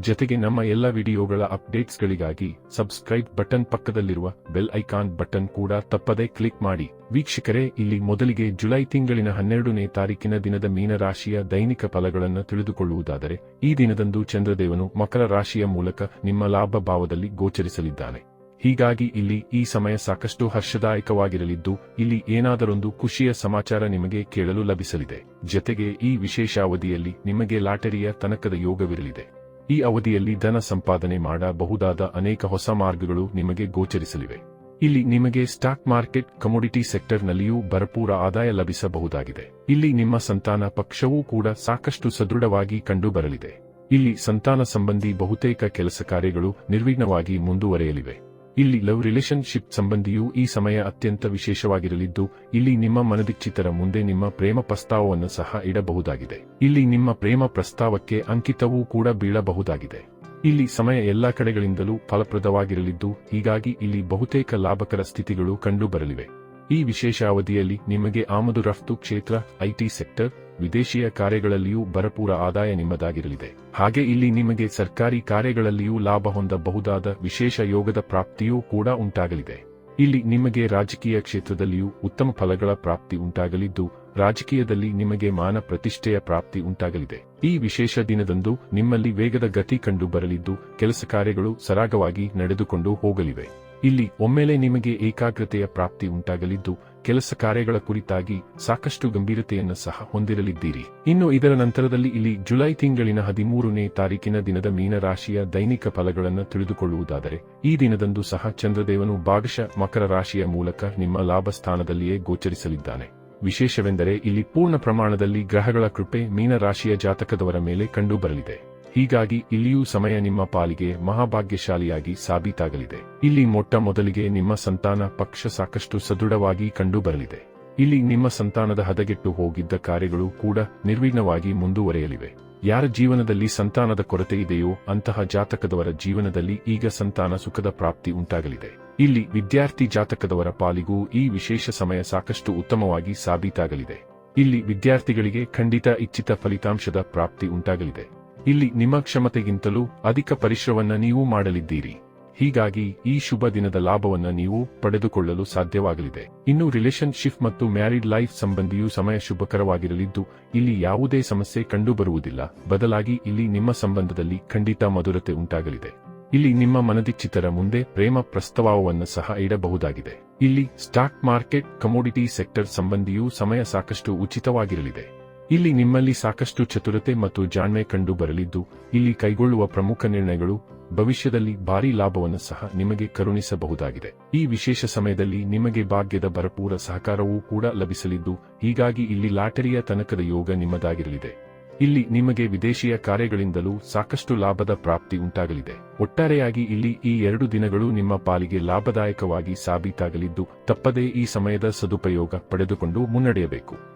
ಜೊತೆಗೆ ನಮ್ಮ ಎಲ್ಲ ವಿಡಿಯೋಗಳ ಅಪ್ಡೇಟ್ಸ್ಗಳಿಗಾಗಿ ಸಬ್ಸ್ಕ್ರೈಬ್ ಬಟನ್ ಪಕ್ಕದಲ್ಲಿರುವ ಬೆಲ್ ಐಕಾನ್ ಬಟನ್ ಕೂಡ ತಪ್ಪದೇ ಕ್ಲಿಕ್ ಮಾಡಿ. ವೀಕ್ಷಕರೇ, ಇಲ್ಲಿ ಮೊದಲಿಗೆ ಜುಲೈ ತಿಂಗಳಿನ ಹನ್ನೆರಡನೇ ತಾರೀಕಿನ ದಿನದ ಮೀನರಾಶಿಯ ದೈನಿಕ ಫಲಗಳನ್ನು ತಿಳಿದುಕೊಳ್ಳುವುದಾದರೆ, ಈ ದಿನದಂದು ಚಂದ್ರದೇವನು ಮಕರ ರಾಶಿಯ ಮೂಲಕ ನಿಮ್ಮ ಲಾಭ ಭಾವದಲ್ಲಿ ಗೋಚರಿಸಲಿದ್ದಾನೆ. ಹೀಗಾಗಿ ಇಲ್ಲಿ ಈ ಸಮಯ ಸಾಕಷ್ಟು ಹರ್ಷದಾಯಕವಾಗಿರಲಿದ್ದು, ಇಲ್ಲಿ ಏನಾದರೊಂದು ಖುಷಿಯ ಸಮಾಚಾರ ನಿಮಗೆ ಕೇಳಲು ಲಭಿಸಲಿದೆ. ಜತೆಗೆ ಈ ವಿಶೇಷಾವಧಿಯಲ್ಲಿ ನಿಮಗೆ ಲಾಟರಿಯ ತನಕದ ಯೋಗವಿರಲಿದೆ. ಈ ಅವಧಿಯಲ್ಲಿ ಧನ ಸಂಪಾದನೆ ಮಾಡಬಹುದಾದ ಅನೇಕ ಹೊಸ ಮಾರ್ಗಗಳು ನಿಮಗೆ ಗೋಚರಿಸಲಿವೆ. ಇಲ್ಲಿ ನಿಮಗೆ ಸ್ಟಾಕ್ ಮಾರ್ಕೆಟ್, ಕಮೋಡಿಟಿ ಸೆಕ್ಟರ್ನಲ್ಲಿಯೂ ಭರಪೂರ ಆದಾಯ ಲಭಿಸಬಹುದಾಗಿದೆ. ಇಲ್ಲಿ ನಿಮ್ಮ ಸಂತಾನ ಪಕ್ಷವೂ ಕೂಡ ಸಾಕಷ್ಟು ಸದೃಢವಾಗಿ ಕಂಡುಬರಲಿದೆ. ಇಲ್ಲಿ ಸಂತಾನ ಸಂಬಂಧಿ ಬಹುತೇಕ ಕೆಲಸ ಕಾರ್ಯಗಳು ನಿರ್ವಿಘ್ನವಾಗಿ ಮುಂದುವರೆಯಲಿವೆ. ಇಲ್ಲಿ ಲವ್ ರಿಲೇಶನ್ಶಿಪ್ ಸಂಬಂಧಿಯು ಈ ಸಮಯ ಅತ್ಯಂತ ವಿಶೇಷವಾಗಿರಲಿದ್ದು, ಇಲ್ಲಿ ನಿಮ್ಮ ಮನದಿಚ್ಚಿತರ ಮುಂದೆ ನಿಮ್ಮ ಪ್ರೇಮ ಪ್ರಸ್ತಾವವನ್ನು ಸಹ ಇಡಬಹುದಾಗಿದೆ. ಇಲ್ಲಿ ನಿಮ್ಮ ಪ್ರೇಮ ಪ್ರಸ್ತಾವಕ್ಕೆ ಅಂಕಿತವೂ ಕೂಡ ಬೀಳಬಹುದಾಗಿದೆ. ಇಲ್ಲಿ ಸಮಯ ಎಲ್ಲಾ ಕಡೆಗಳಿಂದಲೂ ಫಲಪ್ರದವಾಗಿರಲಿದ್ದು, ಹೀಗಾಗಿ ಇಲ್ಲಿ ಬಹುತೇಕ ಲಾಭಕರ ಸ್ಥಿತಿಗಳು ಕಂಡುಬರಲಿವೆ. ಈ ವಿಶೇಷ ಅವಧಿಯಲ್ಲಿ ನಿಮಗೆ ಆಮದು ರಫ್ತು ಕ್ಷೇತ್ರ ಐಟಿ ಸೆಕ್ಟರ್ ವಿದೇಶೀಯ ಕಾರ್ಯಗಳಲ್ಲಿಯೂ ಭರಪೂರ ಆದಾಯ ನಿಮ್ಮದಾಗಿರಲಿದೆ. ಹಾಗೆ ಇಲ್ಲಿ ನಿಮಗೆ ಸರ್ಕಾರಿ ಕಾರ್ಯಗಳಲ್ಲಿಯೂ ಲಾಭ ಹೊಂದಬಹುದಾದ ವಿಶೇಷ ಯೋಗದ ಪ್ರಾಪ್ತಿಯೂ ಕೂಡ ಉಂಟಾಗಲಿದೆ. ಇಲ್ಲಿ ನಿಮಗೆ ರಾಜಕೀಯ ಕ್ಷೇತ್ರದಲ್ಲಿಯೂ ಉತ್ತಮ ಫಲಗಳ ಪ್ರಾಪ್ತಿ ಉಂಟಾಗಲಿದ್ದು, ರಾಜಕೀಯದಲ್ಲಿ ನಿಮಗೆ ಮಾನ ಪ್ರತಿಷ್ಠೆಯ ಪ್ರಾಪ್ತಿ ಉಂಟಾಗಲಿದೆ. ಈ ವಿಶೇಷ ದಿನದಂದು ನಿಮ್ಮಲ್ಲಿ ವೇಗದ ಗತಿ ಕಂಡು ಬರಲಿದ್ದು ಕೆಲಸ ಕಾರ್ಯಗಳು ಸರಾಗವಾಗಿ ನಡೆದುಕೊಂಡು ಹೋಗಲಿವೆ. ಇಲ್ಲಿ ಒಮ್ಮೆಲೆ ನಿಮಗೆ ಏಕಾಗ್ರತೆಯ ಪ್ರಾಪ್ತಿ ಉಂಟಾಗಲಿದ್ದು, ಕೆಲಸ ಕಾರ್ಯಗಳ ಕುರಿತಾಗಿ ಸಾಕಷ್ಟು ಗಂಭೀರತೆಯನ್ನು ಸಹ ಹೊಂದಿರಲಿದ್ದೀರಿ. ಇನ್ನು ಇದರ ನಂತರದಲ್ಲಿ ಇಲ್ಲಿ ಜುಲೈ ತಿಂಗಳಿನ ಹದಿಮೂರನೇ ತಾರೀಕಿನ ದಿನದ ಮೀನರಾಶಿಯ ದೈನಿಕ ಫಲಗಳನ್ನು ತಿಳಿದುಕೊಳ್ಳುವುದಾದರೆ, ಈ ದಿನದಂದು ಸಹ ಚಂದ್ರದೇವನು ಭಾಗಶಃ ಮಕರ ರಾಶಿಯ ಮೂಲಕ ನಿಮ್ಮ ಲಾಭ ಸ್ಥಾನದಲ್ಲಿಯೇ ಗೋಚರಿಸಲಿದ್ದಾನೆ. ವಿಶೇಷವೆಂದರೆ ಇಲ್ಲಿ ಪೂರ್ಣ ಪ್ರಮಾಣದಲ್ಲಿ ಗ್ರಹಗಳ ಕೃಪೆ ಮೀನರಾಶಿಯ ಜಾತಕದವರ ಮೇಲೆ ಕಂಡುಬರಲಿದೆ. ಹೀಗಾಗಿ ಇಲ್ಲಿಯೂ ಸಮಯ ನಿಮ್ಮ ಪಾಲಿಗೆ ಮಹಾಭಾಗ್ಯಶಾಲಿಯಾಗಿ ಸಾಬೀತಾಗಲಿದೆ. ಇಲ್ಲಿ ಮೊಟ್ಟ ಮೊದಲಿಗೆ ನಿಮ್ಮ ಸಂತಾನ ಪಕ್ಷ ಸಾಕಷ್ಟು ಸದೃಢವಾಗಿ ಕಂಡುಬರಲಿದೆ. ಇಲ್ಲಿ ನಿಮ್ಮ ಸಂತಾನದ ಹದಗೆಟ್ಟು ಹೋಗಿದ್ದ ಕಾರ್ಯಗಳು ಕೂಡ ನಿರ್ವಿಘ್ನವಾಗಿ ಮುಂದುವರೆಯಲಿವೆ. ಯಾರ ಜೀವನದಲ್ಲಿ ಸಂತಾನದ ಕೊರತೆ ಇದೆಯೋ ಅಂತಹ ಜಾತಕದವರ ಜೀವನದಲ್ಲಿ ಈಗ ಸಂತಾನ ಸುಖದ ಪ್ರಾಪ್ತಿ ಉಂಟಾಗಲಿದೆ. ಇಲ್ಲಿ ವಿದ್ಯಾರ್ಥಿ ಜಾತಕದವರ ಪಾಲಿಗೂ ಈ ವಿಶೇಷ ಸಮಯ ಸಾಕಷ್ಟು ಉತ್ತಮವಾಗಿ ಸಾಬೀತಾಗಲಿದೆ. ಇಲ್ಲಿ ವಿದ್ಯಾರ್ಥಿಗಳಿಗೆ ಖಂಡಿತ ಇಚ್ಛಿತ ಫಲಿತಾಂಶದ ಪ್ರಾಪ್ತಿ ಉಂಟಾಗಲಿದೆ. ಇಲ್ಲಿ ನಿಮ್ಮ ಕ್ಷಮತೆಗಿಂತಲೂ ಅಧಿಕ ಪರಿಶ್ರವನ್ನ ನೀವು ಮಾಡಲಿದ್ದೀರಿ. ಹೀಗಾಗಿ ಈ ಶುಭ ದಿನದ ಲಾಭವನ್ನ ನೀವು ಪಡೆದುಕೊಳ್ಳಲು ಸಾಧ್ಯವಾಗಲಿದೆ. ಇನ್ನು ರಿಲೇಶನ್ಶಿಪ್ ಮತ್ತು ಮ್ಯಾರಿಡ್ ಲೈಫ್ ಸಂಬಂಧಿಯೂ ಸಮಯ ಶುಭಕರವಾಗಿರಲಿದ್ದು, ಇಲ್ಲಿ ಯಾವುದೇ ಸಮಸ್ಯೆ ಕಂಡುಬರುವುದಿಲ್ಲ. ಬದಲಾಗಿ ಇಲ್ಲಿ ನಿಮ್ಮ ಸಂಬಂಧದಲ್ಲಿ ಖಂಡಿತ ಮಧುರತೆ ಉಂಟಾಗಲಿದೆ. ಇಲ್ಲಿ ನಿಮ್ಮ ಮನದಿಚ್ಚಿತರ ಮುಂದೆ ಪ್ರೇಮ ಪ್ರಸ್ತಾವವನ್ನು ಸಹ ಇಡಬಹುದಾಗಿದೆ. ಇಲ್ಲಿ ಸ್ಟಾಕ್ ಮಾರ್ಕೆಟ್, ಕಮೋಡಿಟಿ ಸೆಕ್ಟರ್ ಸಂಬಂಧಿಯೂ ಸಮಯ ಸಾಕಷ್ಟು ಉಚಿತವಾಗಿರಲಿದೆ. ಇಲ್ಲಿ ನಿಮ್ಮಲ್ಲಿ ಸಾಕಷ್ಟು ಚತುರತೆ ಮತ್ತು ಜಾಣ್ಮೆ ಕಂಡು ಬರಲಿದ್ದು, ಇಲ್ಲಿ ಕೈಗೊಳ್ಳುವ ಪ್ರಮುಖ ನಿರ್ಣಯಗಳು, ಭವಿಷ್ಯದಲ್ಲಿ ಭಾರೀ ಲಾಭವನ್ನು ಸಹ ನಿಮಗೆ ಕರುಣಿಸಬಹುದಾಗಿದೆ. ಈ ವಿಶೇಷ ಸಮಯದಲ್ಲಿ ನಿಮಗೆ ಭಾಗ್ಯದ ಭರಪೂರ ಸಹಕಾರವೂ ಕೂಡ ಲಭಿಸಲಿದ್ದು, ಹೀಗಾಗಿ ಇಲ್ಲಿ ಲಾಟರಿಯ ತನಕದ ಯೋಗ ನಿಮ್ಮದಾಗಿರಲಿದೆ. ಇಲ್ಲಿ ನಿಮಗೆ ವಿದೇಶಿಯ ಕಾರ್ಯಗಳಿಂದಲೂ ಸಾಕಷ್ಟು ಲಾಭದ ಪ್ರಾಪ್ತಿ ಉಂಟಾಗಲಿದೆ. ಒಟ್ಟಾರೆಯಾಗಿ ಇಲ್ಲಿ ಈ ಎರಡು ದಿನಗಳು ನಿಮ್ಮ ಪಾಲಿಗೆ ಲಾಭದಾಯಕವಾಗಿ ಸಾಬೀತಾಗಲಿದ್ದು, ತಪ್ಪದೇ ಈ ಸಮಯದ ಸದುಪಯೋಗ ಪಡೆದುಕೊಂಡು ಮುನ್ನಡೆಯಬೇಕು.